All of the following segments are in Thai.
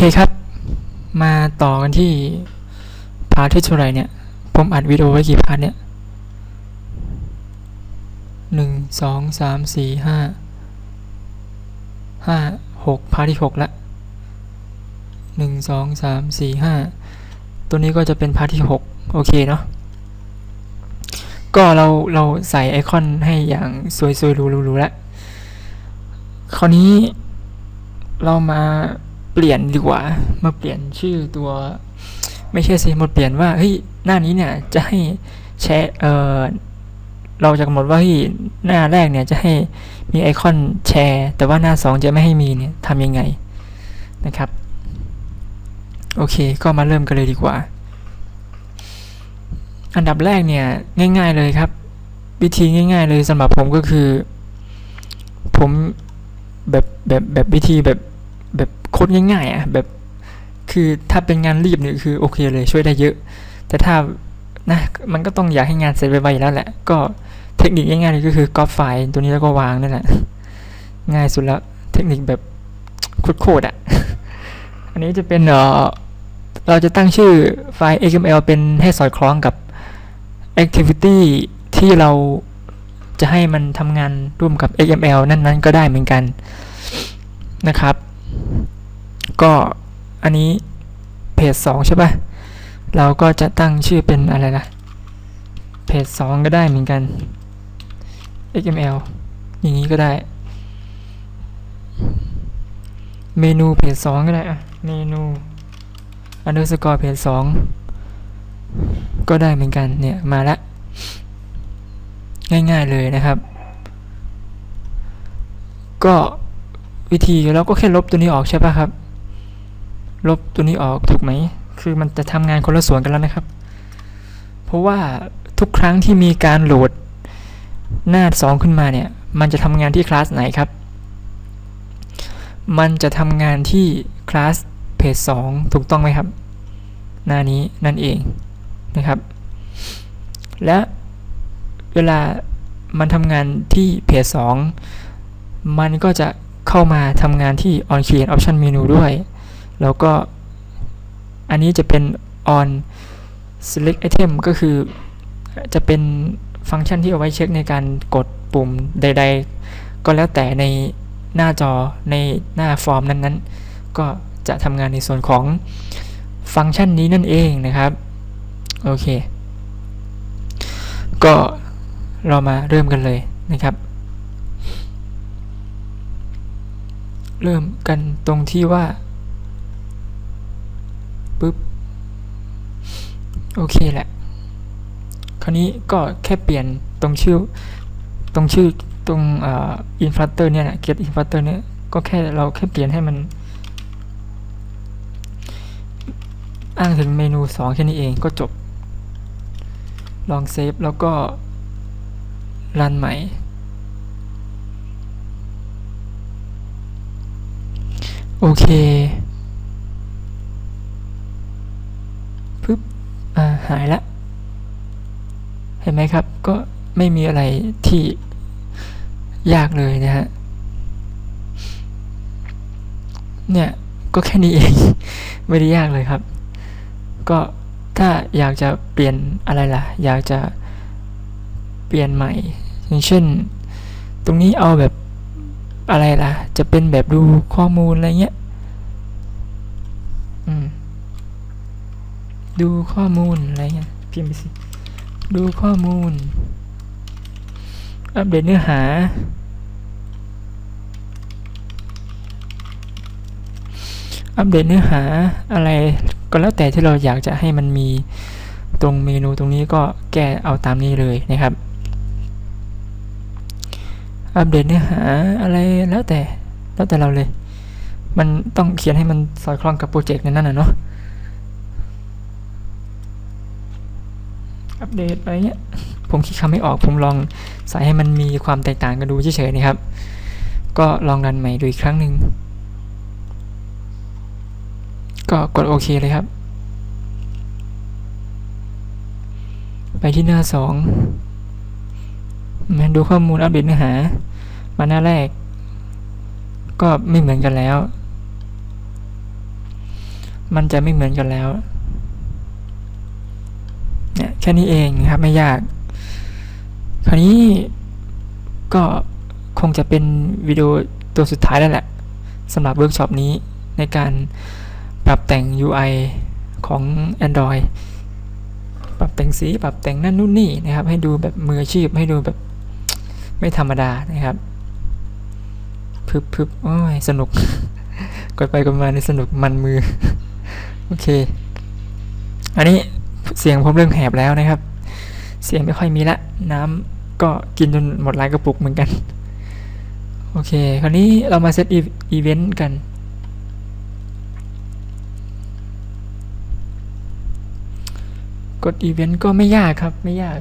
เคครับ มาต่อกันที่พาร์ทที่เท่าไรเนี่ย ผมอัดวิดีโอไว้กี่พาร์ทเนี่ยหนึ่งสองสามสี่ห้าห้าหกพาร์ทที่หกละหนึ่งสองสามสี่ห้าตัวนี้ก็จะเป็นพาร์ทที่หกโอเคเนาะก็เราเราใส่ไอคอนให้อย่างสวยๆรูๆแล้วคราวนี้เรามา ปลี่ยนดีกว่า มาเปลี่ยนชื่อตัว ไม่ใช่สิมาเปลี่ยนว่าเฮ้ยหน้านี้เนี่ยจะให้แชร์เออเราจะกำหนดว่าเฮ้ยหน้าแรกเนี่ยจะให้มีไอคอนแชร์ แต่ว่าหน้าสองจะไม่ให้มีเนี่ยทำยังไงนะครับ โอเคก็มาเริ่มกันเลยดีกว่า อันดับแรกเนี่ยง่าย ๆเลยครับวิธีง่าย ๆ เลยสำหรับผมก็คือ ผมแบบแบบแบบวิธีแบบ คตรง่ายๆอะแบบคือถ้าเป็นงานรีบเนี่ยคือโอเคเลยช่วยได้เยอะ แต่ถ้านะมันก็ต้องอยากให้งานเสร็จไวๆแล้วแหละ ก็เทคนิคง่ายๆเลยก็คือก๊อปไฟล์ตัวนี้แล้วก็วางนั่นแหละง่ายสุดแล้วเทคนิคแบบโคตรๆอะอันนี้จะเป็นเออเราจะตั้งชื่อไฟล์ XML เป็นให้สอดคล้องกับ activity ที่เราจะให้มันทำงานร่วมกับ XML นั้นๆ ก็ได้เหมือนกันนะครับ ก็อันนี้เพจ2ใช่ปะ่ะ เราก็จะตั้งชื่อเป็นอะไรนะเพจ2ก็ได้เหมือนกัน XML อย่างนี้ก็ได้ เมนูเพจ2ก็ได้อะเมนู underscore เพจ2ก็ได้เหมือนกันเนี่ยมาละ ง่ายๆเลยนะครับ ก็วิธีเราก็แค่ลบตัวนี้ออกใช่ปะครับ ลบตัวนี้ออกถูกไหม คือมันจะทำงานคนละส่วนกันแล้วนะครับ เพราะว่าทุกครั้งที่มีการโหลดหน้าสองขึ้นมาเนี่ย มันจะทำงานที่คลาสไหนครับ มันจะทำงานที่คลาสเพจสองถูกต้องไหมครับ หน้านี้นั่นเองนะครับ และเวลามันทำงานที่เพจ2มันก็จะเข้ามาทำงานที่ on create option menu ด้วย แล้วก็อันนี้จะเป็น on select item ก็คือจะเป็นฟังก์ชันที่เอาไว้เช็คในการกดปุ่มใด ๆ ก็แล้วแต่ในหน้าจอในหน้าฟอร์มนั้นๆ ก็จะทำงานในส่วนของฟังก์ชันนี้นั่นเองนะครับ โอเค ก็เรามาเริ่มกันเลยนะครับ เริ่มกันตรงที่ว่า ปุ๊บโอเคแหละ คราวนี้ก็แค่เปลี่ยนตรงชื่อ ตรงชื่อตรงอินฟลัตเตอร์เนี่ยนะ get influtter เนี่ยก็แค่เราแค่เปลี่ยนให้มัน อ้างถึงเมนู 2 แค่นี้เองก็จบ ลองเซฟแล้วก็รันใหม่ โอเคปึ๊บอ่า หายละเห็นไหมครับ ก็ไม่มีอะไรที่ยากเลยนะฮะเนี่ยก็แค่นี้เอง ไม่ได้ยากเลยครับ ก็ถ้าอยากจะเปลี่ยนอะไรล่ะ อยากจะเปลี่ยนใหม่ อย่างเช่น ตรงนี้เอาแบบอะไรล่ะ จะเป็นแบบดูข้อมูลอะไรเงี้ย อืม ดูข้อมูล อะไรเงี้ยพิมพ์ไปสิ ดูข้อมูล อัปเดตเนื้อหา อัปเดตเนื้อหาอะไรก็แล้วแต่ที่เราอยากจะให้มันมีตรงเมนูตรงนี้ก็แก้เอาตามนี้เลยนะครับ อัปเดตเนื้อหาอะไรแล้วแต่แล้วแต่เราเลย มันต้องเขียนให้มันสอดคล้องกับโปรเจกต์นั้นน่ะเนาะ อัปเดตไปเนี้ยผมคิดคำไม่ออกผมลองใส่ให้มันมีความแตกต่างกันดูเฉยๆนะครับ ก็ลองรันใหม่ดูอีกครั้งหนึ่งก็กดโอเคเลยครับ ไปที่หน้าสองมาดูข้อมูลอัปเดตเนื้อหา มาหน้าแรก ก็ไม่เหมือนกันแล้ว มันจะไม่เหมือนกันแล้ว เนี่ยแค่นี้เองครับไม่ยาก คราวนี้ก็คงจะเป็นวิดีโอตัวสุดท้ายแล้วแหละสำหรับเวิร์กช็อปนี้ในการปรับแต่ง UI ของ Android ปรับแต่งสีปรับแต่งนั่นนู่นนี่นะครับ ให้ดูแบบมืออาชีพให้ดูแบบไม่ธรรมดานะครับพึบพึบโอ้ยสนุก กดไปกดมาในสนุกมันมือ โอเค อันนี้ เสียงผมเริ่มแหบแล้วนะครับ เสียงไม่ค่อยมีละ น้ำก็กินจนหมดหลายกระปุกเหมือนกัน โอเค คราวนี้เรามาเซตอีเวนต์กันกดอีเวนต์ก็ไม่ยากครับไม่ยาก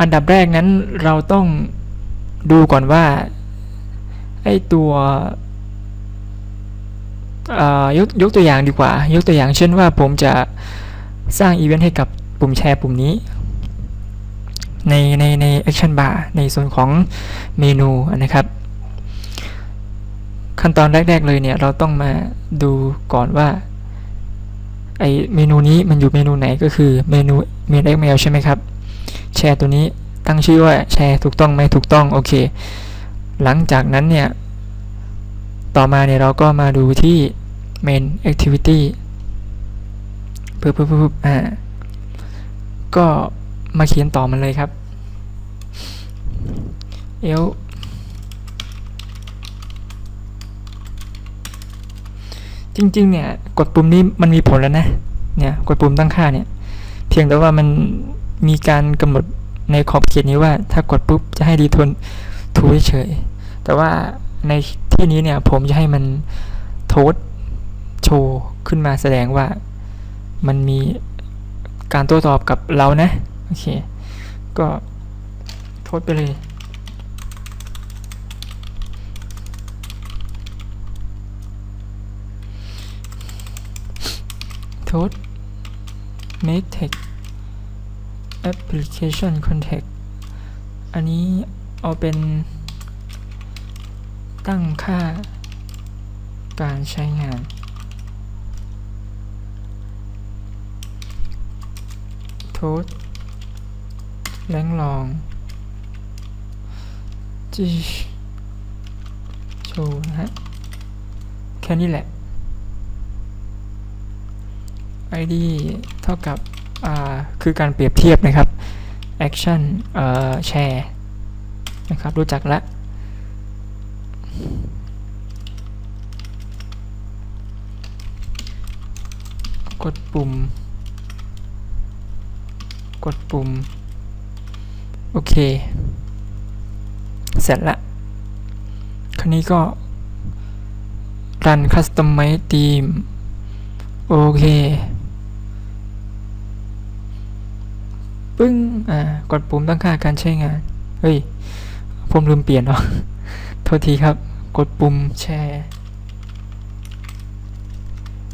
อันดับแรกนั้นเราต้องดูก่อนว่า ไอตัว ยกยกตัวอย่างดีกว่า ยกตัวอย่างเช่นว่าผมจะสร้างอีเวนต์ให้กับปุ่มแชร์ปุ่มนี้ ในในใน Action Bar ในส่วนของเมนูนะครับ ขั้นตอนแรก ๆ เลยเนี่ย เราต้องมาดูก่อนว่าไอเมนูนี้มันอยู่เมนูไหนก็คือเมนูเมน XML ใช่ไหมครับ แชร์ตัวนี้ตั้งชื่อว่าแชร์ถูกต้องไหมถูกต้อง โอเค หลังจากนั้นเนี่ย ต่อมาเนี่ยเราก็มาดูที่ main activity ปึ๊บปึ๊บปึ๊บอ่า ก็มาเขียนต่อมันเลยครับเอลจริงๆ เนี่ย กดปุ่มนี้มันมีผลแล้วนะ เนี่ย กดปุ่มตั้งค่าเนี่ย เพียงแต่ว่ามันมีการกำหนดในขอบเขตนี้ว่าถ้ากดปุ๊บจะให้รีทนทูเฉย แต่ว่าใน ที่นี้เนี่ยผมจะให้มันโทษโชว์ขึ้นมาแสดงว่ามันมีการโต้ตอบกับเรานะ โอเค ก็โทษไปเลย โทษ make text application context อันนี้เอาเป็น ตั้งค่า การใช้งานโทษแรงลองจีโชว์นะฮะ แค่นี้แหละ id เท่ากับอ่าคือการเปรียบเทียบนะครับ action เอ่อแชร์นะครับ รู้จักแล้ว กดปุ่ม กดปุ่ม โอเค เสร็จละคราวนี้ก็ run customize theme โอเค ปึ้ง อ่า กดปุ่มตั้งค่าการใช้งาน เฮ้ย ผมลืมเปลี่ยนเนาะโทษทีครับ กดปุ่มแชร์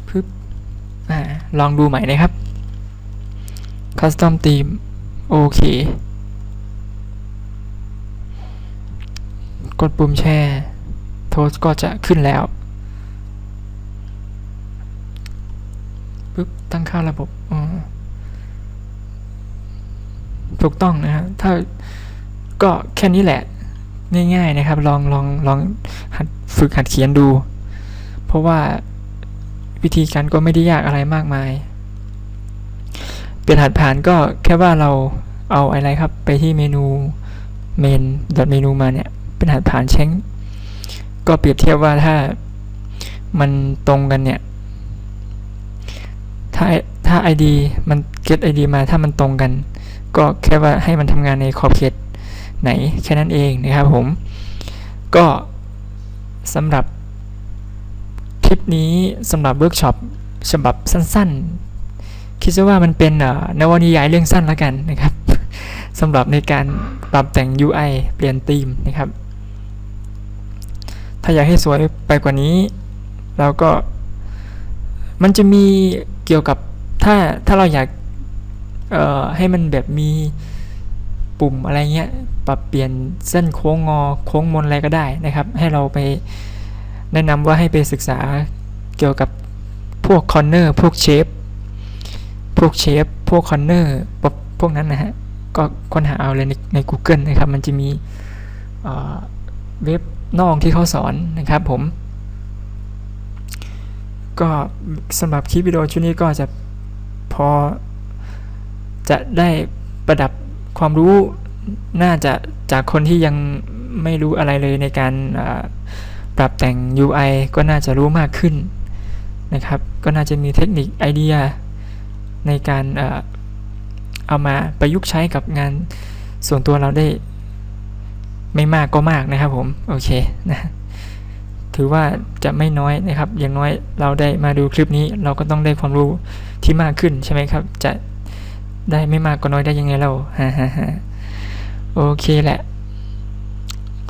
พึบ อ่า ลองดูใหม่นะครับ Custom Theme โอเค กดปุ่มแชร์โทสก็จะขึ้นแล้วปึ๊บตั้งค่าระบบถูกต้องนะครับถ้าก็แค่นี้แหละ ง่ายๆนะครับ ลองลองลองหัดฝึกหัดเขียนดู เพราะว่า วิธีการก็ไม่ได้ยากอะไรมากมาย เปลี่ยนหัดผ่านก็แค่ว่าเราเอาอะไรครับไปที่เมนูเมนดอทเมนูมาเนี่ยเป็นหัดผ่านเช้งก็เปรียบเทียบว่าถ้ามันตรงกันเนี่ย ถ้าถ้า ID มัน get ID มาถ้ามันตรงกัน ก็แค่ว่าให้มันทำงานในขอบเขตไหนแค่นั้นเองนะครับผม ก็สำหรับ ลิปนี้สำหรับเวิร์กช็อปฉบับสั้นๆ คิดว่ามันเป็นเอ่อนวนิยายเรื่องสั้นแล้วกันนะครับสำหรับในการปรับแต่ง UI เปลี่ยนธีมนะครับ ถ้าอยากให้สวยไปกว่านี้เราก็มันจะมีเกี่ยวกับถ้าถ้าเราอยากให้มันแบบมีปุ่มอะไรเงี้ยปรับเปลี่ยนเส้นโค้งงอโค้งมนอะไรก็ได้นะครับ ให้เราไป แนะนำว่าให้ไปศึกษาเกี่ยวกับพวกคอนเนอร์พวกเชฟพวกเชฟพวกคอนเนอร์พวกนั้นนะฮะ ก็ค้นหาเอาเลยในใน Google นะครับ มันจะมีเอ่อเว็บนอกที่เขาสอนนะครับผม ก็สำหรับคลิปวิดีโอชุดนี้ก็จะพอจะได้ประดับความรู้น่าจะจากคนที่ยังไม่รู้อะไรเลยในการอ่า ปรับแต่ง UI ก็น่าจะรู้มากขึ้นนะครับ ก็น่าจะมีเทคนิคไอเดียในการเอามาประยุกต์ใช้กับงานส่วนตัวเราได้ไม่มากก็มากนะครับผม โอเคนะถือว่าจะไม่น้อยนะครับ อย่างน้อยเราได้มาดูคลิปนี้ เราก็ต้องได้ความรู้ที่มากขึ้นใช่ไหมครับ จะได้ไม่มากก็น้อยได้ยังไงเราฮ่าฮ่าฮ่าโอเคแหละ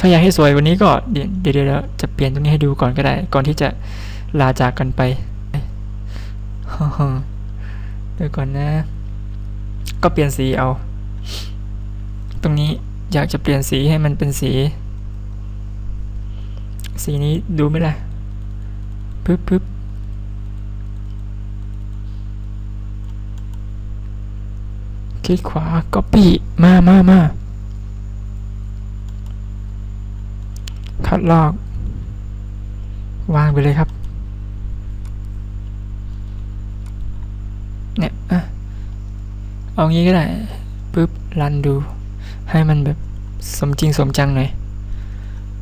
าอยากให้สวยวันนี้ก็เดี๋ยวเดี๋ยวจะเปลี่ยนตรงนี้ให้ดูก่อนก็ได้ ก่อนที่จะลาจากกันไปเดี๋ยวก่อนนะ ก็เปลี่ยนสีเอา ตรงนี้อยากจะเปลี่ยนสีให้มันเป็นสี สีนี้ดูไหมล่ะปึ๊บปึ๊บคลิกขวา copy มามามา คัดลอก วางไปเลยครับ เนี่ยอะเอางี้ก็ได้ปึ๊บรันดู ให้มันแบบสมจริงสมจังหน่อย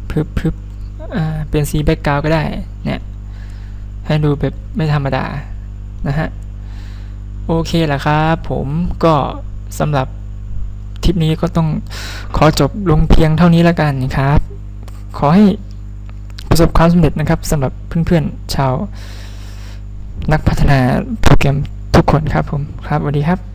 ปึ๊บปึ๊บอ่าเปลี่ยนสีแบ็กกราวก็ได้ เนี่ย ให้ดูแบบไม่ธรรมดา นะฮะ โอเคแหละครับผมก็สำหรับทริปนี้ก็ต้องขอจบลงเพียงเท่านี้แล้วกันครับ ขอให้ประสบความสำเร็จนะครับสำหรับเพื่อนๆชาวนักพัฒนาโปรแกรมทุกคนครับผมครับสวัสดีครับ